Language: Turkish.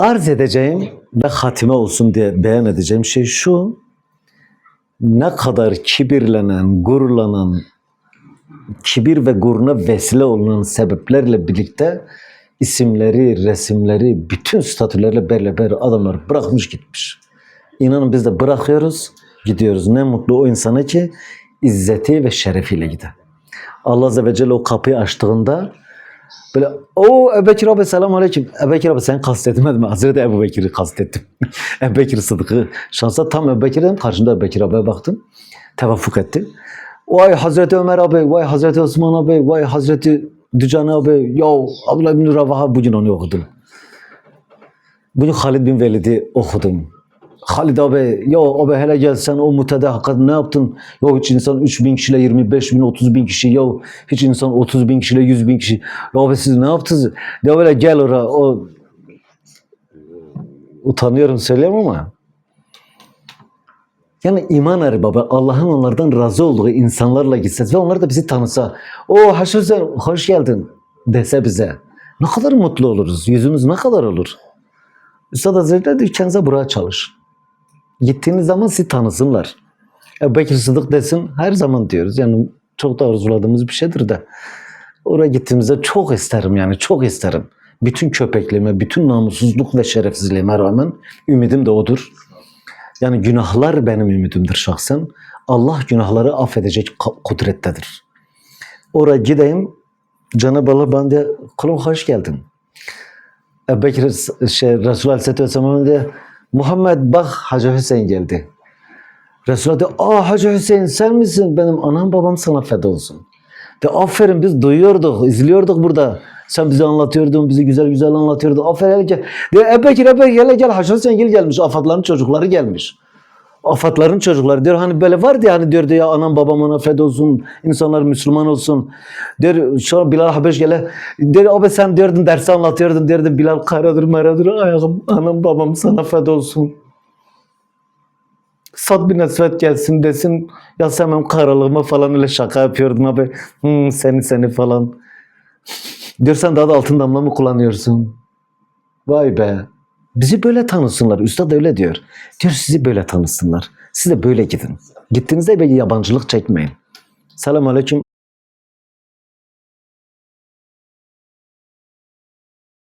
arz edeceğim ve hatime olsun diye beyan edeceğim şey şu. Ne kadar kibirlenen, gururlanan, kibir ve gururuna vesile olunan sebeplerle birlikte isimleri, resimleri, bütün statülerle beraber adamlar bırakmış gitmiş. İnanın biz de bırakıyoruz, gidiyoruz. Ne mutlu o insana ki izzeti ve şerefiyle gider. Allah Azze ve Celle o kapıyı açtığında böyle o Ebubekir abi selam aleyküm. Ebubekir abi sen kastetmedim. Hazreti Ebu Bekir'i kastettim. Ebu Bekir Sıdık'ı. Şansa tam Ebu Bekir dedim. Karşımda Ebu Bekir abiye baktım. Tevafuk etti. Vay Hazreti Ömer abi, vay Hazreti Osman abi, vay Hazreti Dücan abi. Ya Abdullah bin Ravaha bugün onu okudum. Bugün Halid bin Velid'i okudum. Halid abi, ya abi hele gel sen o mutede hakikaten ne yaptın? Ya hiç insan 3 bin kişiyle 25 bin, 30 bin kişi, ya hiç insan 30 bin kişiyle 100 bin kişi. Ya abi siz ne yaptınız? Ya böyle gel oraya, o utanıyorum söyleyeyim ama yani iman eri baba Allah'ın onlardan razı olduğu insanlarla gitseniz ve onlar da bizi tanısa o sen hoş geldin dese bize ne kadar mutlu oluruz. Yüzümüz ne kadar olur. Üstad Hazretleri diyor kendinize buraya çalış. Gittiğiniz zaman sizi tanısınlar. Ebu Bekir Sıdık desin her zaman diyoruz. Yani çok da arzuladığımız bir şeydir de. Oraya gittiğimizde çok isterim yani çok isterim. Bütün köpekliğime, bütün namussuzluk ve şerefsizliğime rağmen ümidim de odur. Yani günahlar benim ümidimdir şahsen. Allah günahları affedecek kudrettedir. Oraya gideyim. Cenab-ı Allah bana diye kulum hoş geldin. Ebu Bekir şey, Resulullah Aleyhisselatü Vesselam diye Muhammed bak Hacı Hüseyin geldi. Resulullah diyor, aa Hacı Hüseyin sen misin? Benim anam babam sana feda olsun. De aferin biz duyuyorduk, izliyorduk burada. Sen bize anlatıyordun, bizi güzel güzel anlatıyordun. Aferin hele gel. De Ebu Bekir, Ebu Bekir hele gel. Hacı Hüseyin gel gelmiş. Afatların çocukları gelmiş. Afatların çocukları diyor hani böyle vardı ya hani diyordu ya anam babam ona feda olsun, insanlar Müslüman olsun. Diyor şu Bilal Habeş gele. Diyor abi sen diyordun dersi anlatıyordun diyordun Bilal karadır maradır ayağım anam babam sana feda olsun. Sad bin Esvet gelsin desin ya sen benim karalığıma falan öyle şaka yapıyordun abi. Hmm, seni seni falan. Diyor sen daha da altın damla mı kullanıyorsun? Vay be. Bizi böyle tanısınlar. Üstad öyle diyor. Diyor sizi böyle tanısınlar. Siz de böyle gidin. Gittiğinizde böyle yabancılık çekmeyin. Selamun Aleyküm.